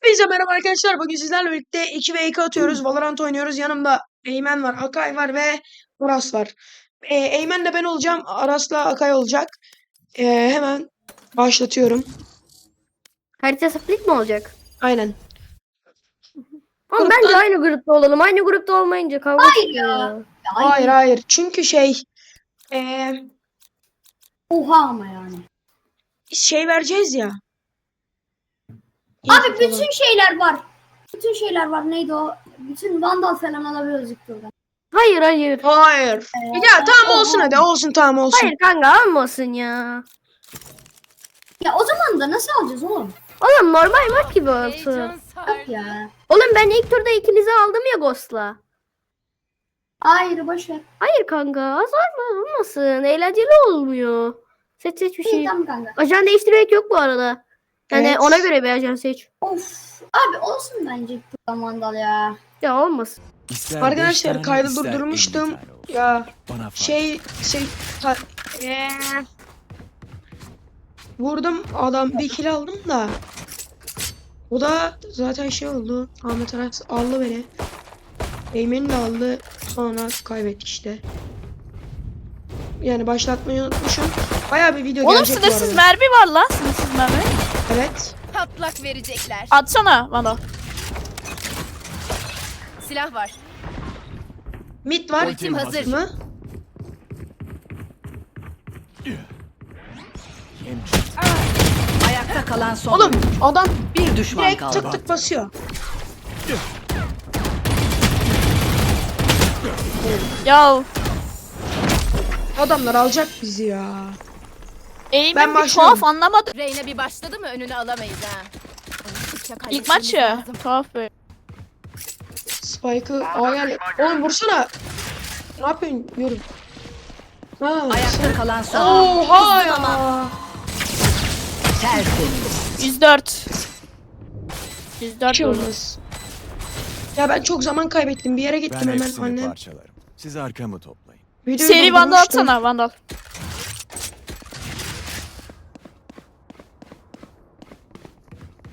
Hepinize merhaba arkadaşlar. Bugün sizlerle birlikte 2 ve 2 atıyoruz. Valorant oynuyoruz. Yanımda Eymen var, Akay var ve Aras var. Ee, Eymen de ben olacağım. Aras'la Akay olacak. Ee, hemen başlatıyorum. Harita split mi olacak? Aynen. Ama Gruptan- bence aynı grupta olalım. Aynı grupta olmayınca kavga çıkıyor ya. Hayır hayır. Çünkü şey ee, Oha ama yani. şey vereceğiz ya. Abi bütün şeyler var. Bütün şeyler var. Neydi o? Bütün vandal falan alabiliyoruz ilk turda. Hayır hayır. Hayır. Ee, Ya tamam oha. olsun hadi. Olsun tamam olsun. Hayır kanka almasın ya. Ya o zaman da nasıl alacağız oğlum? Oğlum normal maç gibi olsun. Yok ya. Oğlum ben ilk turda ikinizi aldım ya Ghost'la. Hayır boş ver. Hayır kanka azar olmasın. Eğlenceli olmuyor. Seç seç bir İyi şey. tamam kanka. Ajan değiştirmek yok bu arada. Yani Evet. ona göre bir ajan seç. Of. Abi olsun bence turda vandal ya. Ya olmasın. İster Arkadaşlar, tane, kaydı durdurmuştum. Ya Bana şey şey ta- Ee, vurdum adam bir kill aldım da o da zaten şey oldu Ahmet Aras aldı beni Eymen'i de aldı sonra kaybettik işte yani başlatmayı unutmuşum Bayağı bir video Oğlum gelecek bu sınırsız arada. mermi var lan sınırsız mermi. Evet Patlak verecekler. Atsana bana. Silah var. mid var Ultim hazır. mı? Ayakta kalan son Oğlum adam bir düşman direkt kaldı. tık tık basıyor Ya Adamlar alacak bizi ya eğimin Ben bir başlıyorum. tuhaf anlamadım. Reyna bir başladı mı önünü alamayız ha. İlk maç ya. lazım. Tuhaf böyle. Spike'ı Aa yani Oğlum vursana Ne yapıyorsun yürü Ha, Ayakta kalan son Oha ya. tertemiz. 104. 104 Hiç vurdum. olmaz. Ya ben çok zaman kaybettim. Bir yere gittim Ben hemen hepsini annem. parçalarım. Siz arkamı toplayın. Videoyu Seri vandal atsana vandal.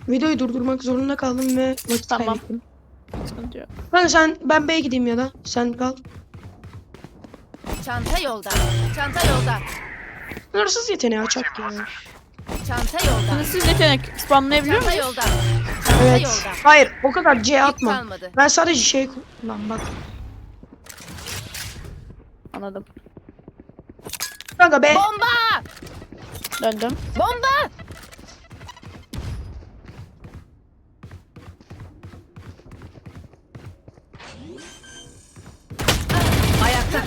Videoyu durdurmak zorunda kaldım ve vakit Tamam. kaybettim. Sıkıntı yok. Kanka sen ben B'ye gideyim ya da sen kal. Çanta yolda. Çanta yolda. Hırsız yeteneği açak ya. Çanta yolda. Sınırsız yetenek spamlayabiliyor Çanta yolda. Çanta Evet. yolda. Hayır o kadar C atma. kalmadı. Ben sadece şey kullan bak. Anladım. Kanka B. Bomba! Döndüm. Bomba!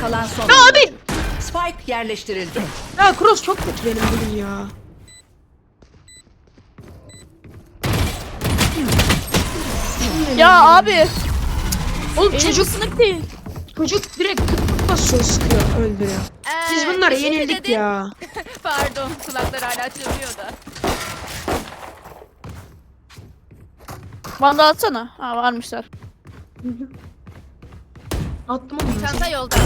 Kalan son Abi. Spike yerleştirildi. Ya Cross çok kötü benim bugün ya. Ya abi. Oğlum Çocuk sınık değil. çocuk direkt tık tık basıyor sıkıyor öldürüyor. Biz Ee, bunlara şey mi yenildik dedin? ya. Pardon kulaklar hala çınlıyor da. Vandal atsana. Ha varmışlar. Attım onu. Çanta yolda.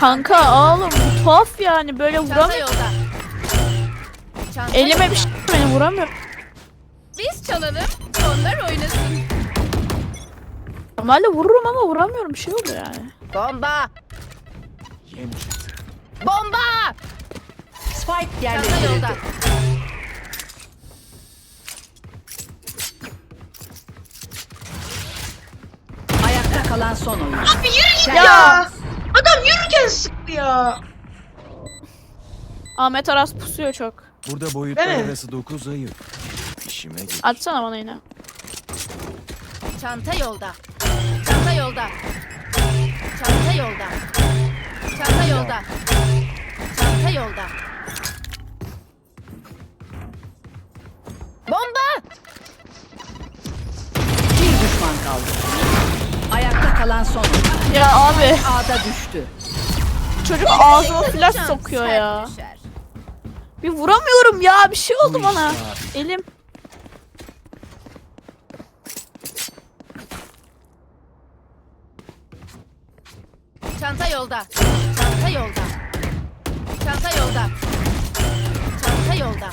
Kanka oğlum bu tuhaf yani böyle Çanta vuramıyor. yolda. Çanta Elime yolda. bir şey beni vuramıyor. Biz çalalım. Onlar oynasın. Normalde vururum ama vuramıyorum bir şey oluyor yani. Bomba! Bomba! Spike Çanta yerleştirildi. yolda. Ayakta kalan son oyun. Ya. Adam yürürken sıktı ya. Ahmet Aras pusuyor çok. Burada boyutlar mi? arası 9 ayı. İşime gelir. Atsana bana yine. Çanta yolda. Çanta yolda. Çanta yolda. Çanta yolda. Çanta yolda. Kalan son. Ya abi A'da düştü. çocuk ağzıma flash sokuyor ya. düşer. Bir vuramıyorum ya bir şey oldu bana. Elim. Çanta yolda. Çanta yolda. Çanta yolda. Çanta yolda.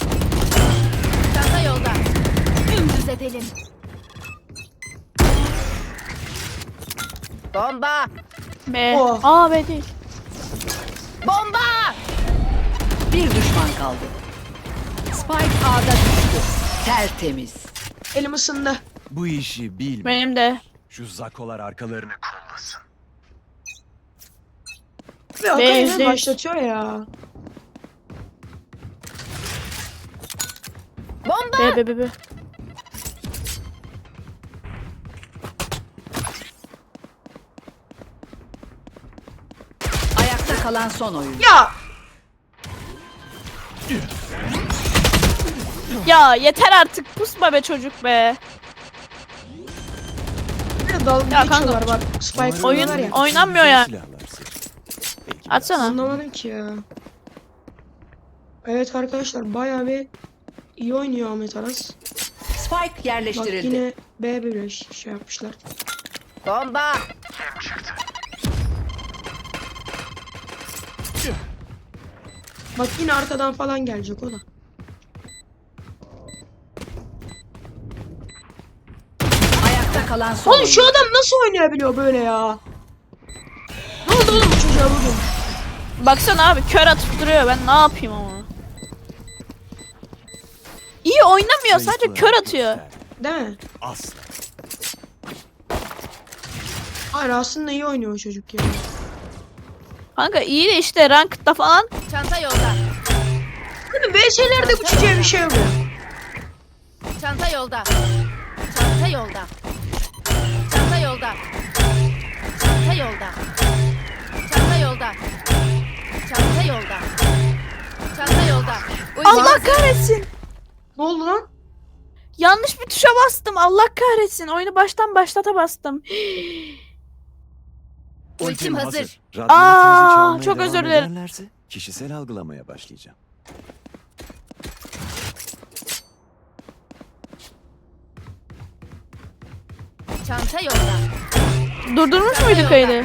Çanta yolda. Dümdüz edelim. Bomba! B. Oh. Aa B değil. Bomba! Bir düşman kaldı. Spike A'da düştü. Tertemiz. Elim ısındı. Bu işi bil. Benim de. Şu zakolar arkalarını kollasın. Ve hemen yüz. başlatıyor ya. Bomba! B B B B. kalan son oyuncu. Ya Ya yeter artık pusma be çocuk be. bir de dalga Ya kanka, geçiyorlar bak. Spike oyun- oynuyorlar ya. oynanmıyor ya. silahlar seç. Belki Atsana. Anlamadım ki ya. Evet arkadaşlar bayağı bir iyi oynuyor Ahmet Aras. Spike Bak yerleştirildi. yine B böyle şey yapmışlar. Bomba! Bak yine arkadan falan gelecek o da. Ayakta kalan son Oğlum şu adam nasıl oynayabiliyor böyle ya? Ne oldu oğlum bu çocuğa bugün? Baksana abi kör atıp duruyor ben ne yapayım ama. İyi oynamıyor sadece kör atıyor. göster. Değil mi? Asla. Hayır aslında iyi oynuyor o çocuk ya. Kanka iyi de işte ranked'da falan Çanta yolda. Değil mi? VS'lerde bu çocuğa bir şey oluyor. Çanta yolda. Çanta yolda. Çanta yolda. Çanta yolda. Çanta yolda. Çanta yolda. Çanta yolda. Allah kahretsin. Ne oldu lan? Yanlış bir tuşa bastım. Allah kahretsin. Oyunu baştan başlata bastım. Ultim hazır. Aa, çok özür dilerim. Kişisel algılamaya başlayacağım. Çanta yolda. Durdurmuş muyduk kaydı?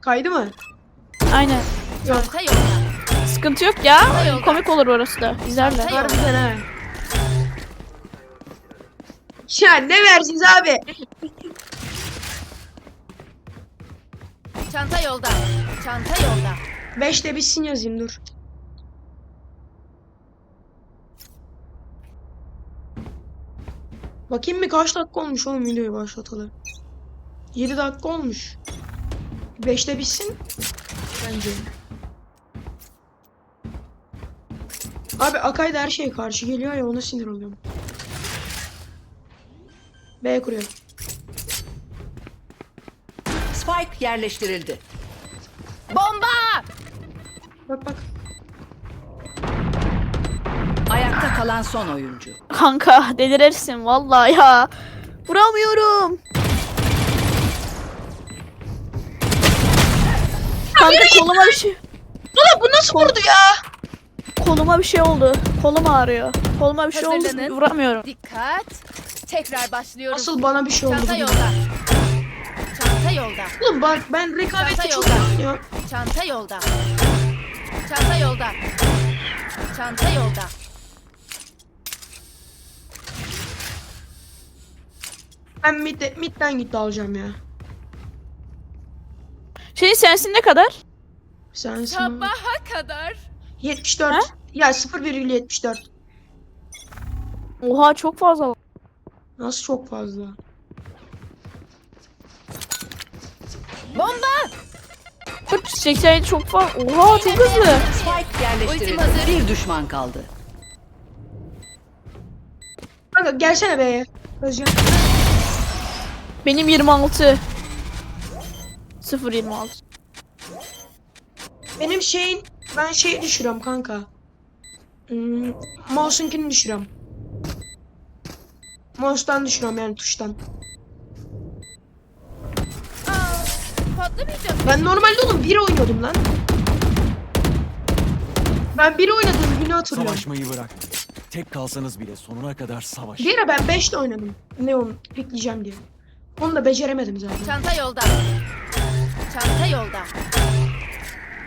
Kaydı mı? Aynen. Çanta yolda. Sıkıntı yok ya. Komik olur orası da. İzlerler. Harbiden ha. Ya ne versiniz abi? Çanta yolda. Çanta yolda. 5'te bitsin yazayım dur. Bakayım bir kaç dakika olmuş oğlum videoyu başlatalı. 7 dakika olmuş. 5'te bitsin. Bence. Abi Akay da her şeye karşı geliyor ya ona sinir oluyorum. B kuruyor. Spike yerleştirildi. Bomba! Bak bak. Ayakta kalan son oyuncu. Kanka delirirsin vallahi ya. Vuramıyorum. Kanka koluma bir şey Ulan bu nasıl vurdu ya? koluma bir şey oldu. Kolum ağrıyor. Koluma bir şey oldu. Vuramıyorum. Dikkat. Tekrar başlıyoruz. Asıl bana bir şey oldu. Çanta yolda. Çanta yolda. Oğlum bak ben rekabette Çanta çok yolda. oynuyorum. Çanta yolda. Çanta yolda. Çanta yolda. Ben mid, midden gitti alacağım ya. Şey sensin ne kadar? Sensin. Sabaha kadar. 74. Ha? Ya 0,74. Oha çok fazla. Nasıl çok fazla? Bomba! 87 çok fazla. Oha çok hızlı. Spike yerleştirildi. Ultim hazır. Bir düşman kaldı. Kanka gelsene be. Özcan. Benim 26. 0 26. Benim şeyin ben şeyi düşürüyorum kanka. Hmm, mouse'unkini düşürüyorum. Mouse'dan düşürüyorum yani tuştan. Patlamayacak. Ben normalde oğlum 1 oynuyordum lan. Ben 1 oynadığım günü hatırlıyorum. Savaşmayı bırakmayın. Tek kalsanız bile sonuna kadar savaş. Bir ara ben 5 de oynadım. Neon pikleyeceğim diye. Onu da beceremedim zaten. Çanta yolda. Çanta yolda.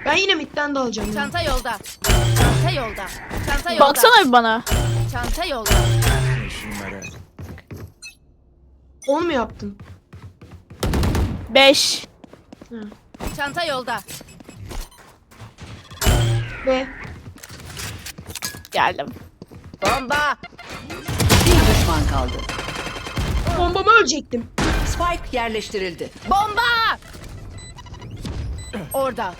Ben yine midden de alacağım. Çanta yolda. Çanta yolda. Çanta yolda. Baksana bir bana. Çanta yolda. Şunlara. Onu mu yaptın? 5. Çanta yolda. Ve Geldim. Bomba. Bir düşman kaldı. bombamı ölecektim. Spike yerleştirildi. Bomba. Orada.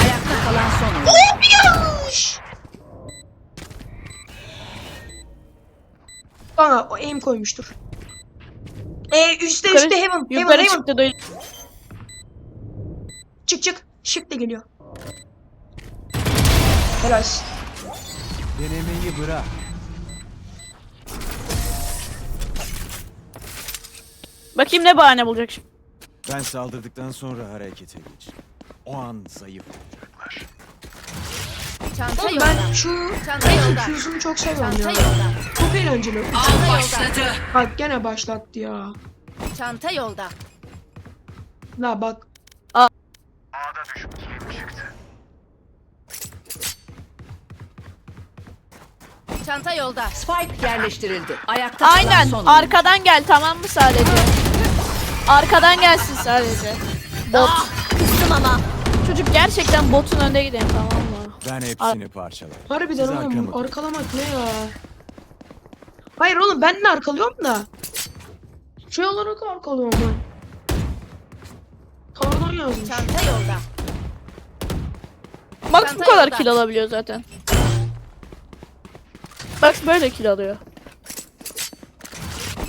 Ayakta kalan son oyuncu. Yanlış. Bana o aim koymuştur. E üstte Yukarı- üstte heaven. Heaven Yukarı heaven. çıktı. duy- Çık çık. Şık da geliyor. Helal. Denemeyi bırak. Bakayım ne bahane bulacak şimdi. Ben saldırdıktan sonra harekete geç. O an zayıf olacaklar. Çanta Oğlum yolda. ben şu Çanta yolda. Q'sunu çok seviyorum Çanta ya. yolda. Çok eğlenceli. Çanta yolda. Bak gene başlattı ya. Çanta yolda. La bak. Çanta yolda. Spike yerleştirildi. Ayakta kalan Aynen. son oyuncu. Arkadan gel tamam mı sadece? Arkadan gelsin sadece. Bot. Kızdım ama. Çocuk gerçekten botun önde gidelim tamam mı? Ben hepsini parçalarım. Harbiden Siz oğlum arkamı arkalamak ne ya? Hayır oğlum ben de arkalıyorum da. Şey olarak arkalıyorum ben. Kardan yazmış. Çanta yolda. Bak bu kadar yolda. kill alabiliyor zaten. Bak böyle kill alıyor.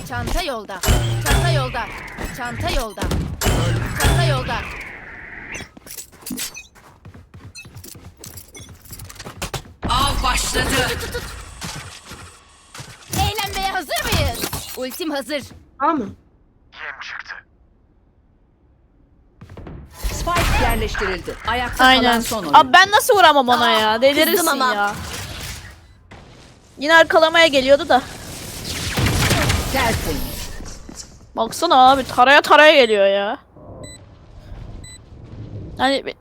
Çanta yolda. Çanta yolda. Çanta yolda. Çanta yolda. Başladı. Eğlenmeye hazır mıyız? Ultim hazır. Tamam mı? Spike yerleştirildi. Ayakta kalan Aynen. son oyuncu. Abi ben nasıl vuramam ona ya? Delirirsin kızdım ama. ya. Yine arkalamaya geliyordu da. Tertemiz. Baksana abi taraya taraya geliyor ya. Hani bir-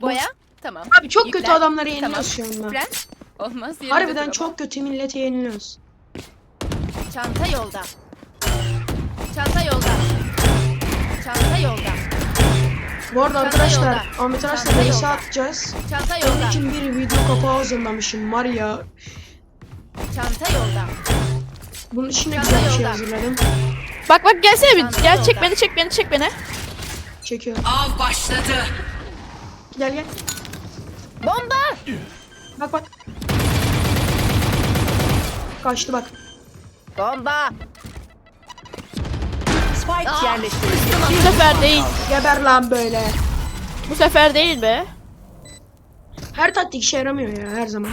Boya. Tamam. Abi çok Yüklen. kötü adamları Tamam. yeniliyoruz şu anda. Fren. Olmaz. Harbiden ama. çok kötü millete yeniliyoruz. Çanta yolda. Çanta yolda. Çanta yolda. Bu arada Çanta arkadaşlar yolda. Ahmet Aras'la Çanta yolda. atacağız. Çanta Onun yolda. için bir video kapağı hazırlamışım var ya. Çanta yolda. Bunun için de Çanta güzel bir şey yolda. hazırladım. Bak bak gelsene bir. Çanta Gel çek beni çek beni çek beni. Çekiyor. Av başladı. Gel gel. Bomba. Bak bak. Kaçtı bak. Bomba. Spike yerleştirildi. Bu sefer değil. Geber lan böyle. Bu sefer değil be. Her taktik işe yaramıyor ya her zaman.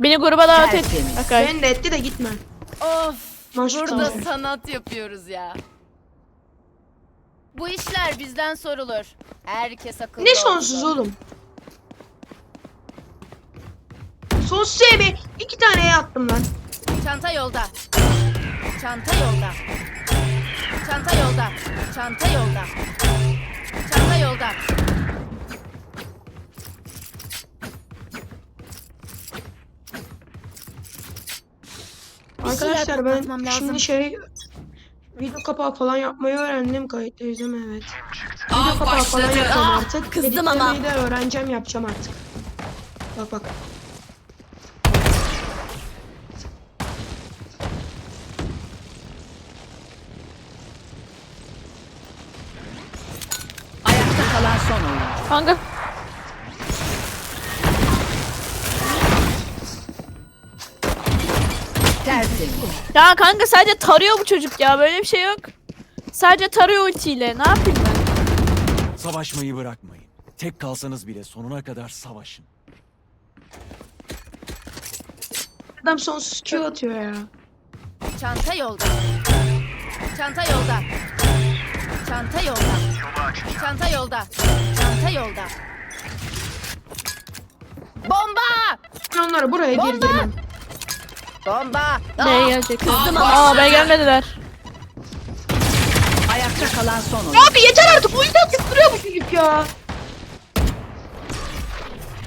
Beni gruba davet et. Okay. Ben de etti de gitme. Of. Maç Burada tutamıyor. sanat yapıyoruz ya. Bu işler bizden sorulur. Herkes akıllı Ne sonsuz olsun. oğlum? Sonsuz mi? İki tane attım lan. Çanta yolda. Çanta yolda. Çanta yolda. Çanta yolda. Çanta yolda. Arkadaşlar ben şimdi şey video kapağı falan yapmayı öğrendim kayıttayız mi? Evet. Video kapağı falan yapacağım Ah, artık. kızdım ama. De öğreneceğim yapacağım artık. Bak bak. Ayakta kalan son oyuncu. Kanka ya kanka sadece tarıyor bu çocuk ya böyle bir şey yok. Sadece tarıyor ultiyle. Ne yapayım ben? Savaşmayı bırakmayın. Tek kalsanız bile sonuna kadar savaşın. Adam sonsuz Q atıyor ya. Çanta yolda. Çanta yolda. Çanta yolda. Çanta yolda. Çanta yolda. Bomba! Ben onları buraya Bomba! girdirmem. Bomba! Neye gelecek? Aa be gelmediler. Ayakta kalan son oyuncu. Abi yeter artık atıp duruyor bu çocuk ya.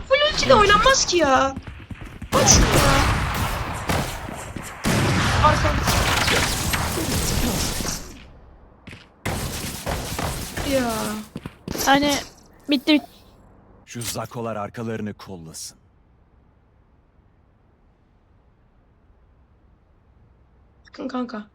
Full ulti de oynanmaz ki ya. Bak şunu ya. Arka. Ya. Hani bitti bitti. Şu zakolar arkalarını kollasın. Bakın kanka.